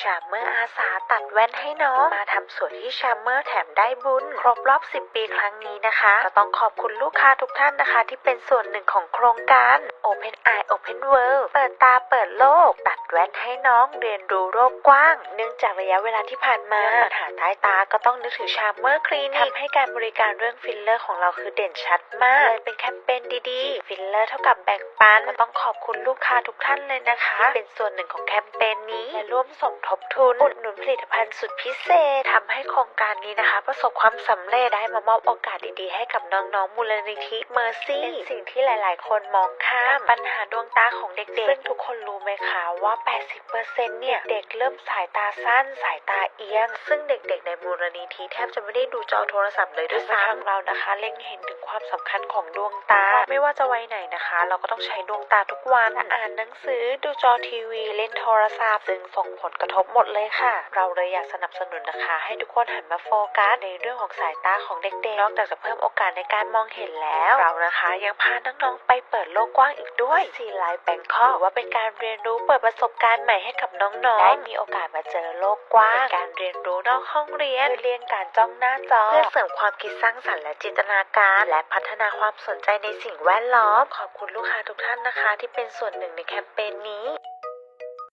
ชาเมอร์อาสาตัดแว่นให้น้อง มาทำสวยที่ชาเมอร์แถมได้บุญ ครบรอบ 10 ปีครั้งนี้นะคะ ก็ต้องขอบคุณลูกค้าทุกท่านนะคะ ที่เป็นส่วนหนึ่งของโครงการ Open Eye Open World เปิดตาเปิดโลก ตัดแว่นให้น้องเรียนรู้โลกกว้าง เนื่องจากระยะเวลาที่ผ่านมาปัญหาใต้ตาก็ต้องนึกถึงชาเมอร์คลินิกทำให้การบริการเรื่องฟิลเลอร์ของเราคือเด่นชัดมากเลยเป็นแคมเปญดีๆ ฟิลเลอร์เท่ากับแบ่ง ปันต้องขอบคุณลูกค้าทุกท่านเลยนะคะ เป็นส่วนหนึ่งของแคมเปญนี้และร่วมสมทบทุนอุดหนุนผลิตภัณฑ์สุดพิเศษทำให้โครงการนี้นะคะ ประสบความสำเร็จได้มามอบโอกาสดีๆ ให้กับน้องๆมูลนิธิเมอร์ซี่เป็นสิ่งที่หลายๆ คนมองข้ามปัญหาดวงตาของเด็กๆซึ่งทุกคนรู้ไหมคะว่า 80%เนี่ยเด็กเริ่มสายตาสั้นสายตาเอียง ซึ่งเด็กๆ ในมูลนิธิแทบจะไม่ได้ดูจอโทรศัพท์เลยด้วยซ้ำทางเรานะคะ เล็งเห็นถึงความสำคัญของดวงตา ไม่ว่าจะวัยไหนนะคะ เราก็ต้องใช้ดวงตาทุกวัน อ่านหนังสือ ดูจอทีวี เล่นโทรศัพท์ ซึ่งส่งผลกระทบหมดเลยค่ะ เราเลยอยากสนับสนุนนะคะ ให้ทุกคนหันมาโฟกัสในเรื่องของสายตาของเด็กๆ นอกจากจะเพิ่มโอกาสในการมองเห็นแล้ว เรานะคะยังพาน้องๆไปเปิดโลกกว้างอีกด้วยซีไลฟ์แบงคอกว่าเป็นการเรียนรู้เปิดประสบการณ์ใหม่ให้กับน้องๆ ได้มีโอกาสมาเจอโลกกว้าง การเรียนรู้นอกห้องเรียนเพื่อเลี่ยงการจ้องหน้าจอ เพื่อเสริมความคิดสร้างสรรค์และจินตนาการ และพัฒนาความสนใจในสิ่งแวดล้อม ขอบคุณลูกค้าทุกท่านนะคะที่เป็นส่วนหนึ่งในแคมเปญนี้